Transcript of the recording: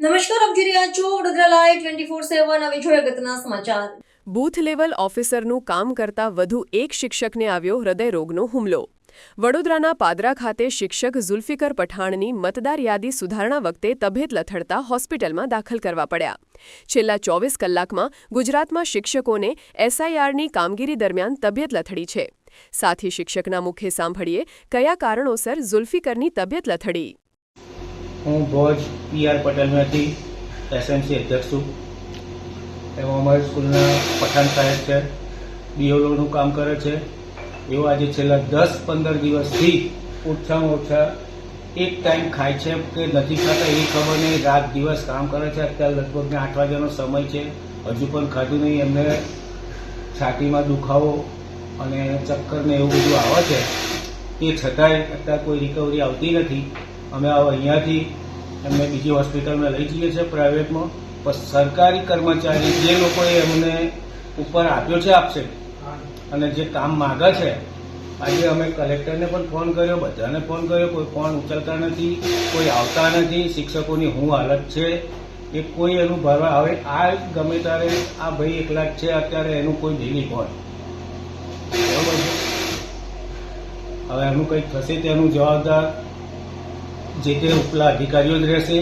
નમસ્કાર, આપ જોઈ રહ્યા છો Vadodara live twenty four seven હવે જોઈએ અગત્યના સમાચાર. બૂથ લેવલ ઓફિસરનું કામ કરતા વધુ એક શિક્ષકને આવ્યો હૃદયરોગનો હુમલો. વડોદરાના પાદરા ખાતે શિક્ષક ઝુલ્ફિકર પઠાણની મતદાર યાદી સુધારણા વખતે તબિયત લથડતા હોસ્પિટલમાં દાખલ કરવા પડ્યા. છેલ્લા ચોવીસ કલાકમાં ગુજરાતમાં શિક્ષકોને એસઆઈઆરની કામગીરી દરમિયાન તબિયત લથડી છે. સાથી શિક્ષકના મુખે સાંભળીએ કયા કારણોસર ઝુલ્ફિકરની તબિયત લથડી. હું ભોજ પી આર પટેલમાંથી એસએમસી અધ્યક્ષ છું. એમાં અમારી સ્કૂલના પઠાણ સાહેબ છે બીઓલોનું કામ કરે છે. એઓ આજે છેલ્લા દસ પંદર દિવસથી ઓછામાં ઓછા એક ટાઈમ ખાય છે કે નથી ખાતા એવી ખબર નહીં. રાત દિવસ કામ કરે છે. અત્યારે લગભગ આઠ વાગ્યાનો સમય છે. હજુ પણ ખાધું નહીં. એમને છાતીમાં દુખાવો અને ચક્કર ને એવું બધું આવે છે. એ છતાંય અત્યારે કોઈ રિકવરી આવતી નથી. અમે અહીંયાથી એમને બીજી હોસ્પિટલમાં લઈ જઈએ છીએ પ્રાઇવેટમાં. પણ સરકારી કર્મચારી જે લોકોએ એમને ઉપર આપ્યો છે આપશે અને જે કામ માગે છે, આજે અમે કલેક્ટરને પણ ફોન કર્યો, બધાને ફોન કર્યો, કોઈ ફોન ઉચલતા નથી, કોઈ આવતા નથી, શિક્ષકોની હું હાલત છે, એ કોઈ એનું ભરવા. હવે આ ગમે ત્યારે આ ભાઈ એકલા જ છે, અત્યારે એનું કોઈ દિલી હોય બરોબર છે? હવે એનું કંઈક થશે તેનું જવાબદાર જે તે ઉપલા અધિકારીઓ જ રહેશે.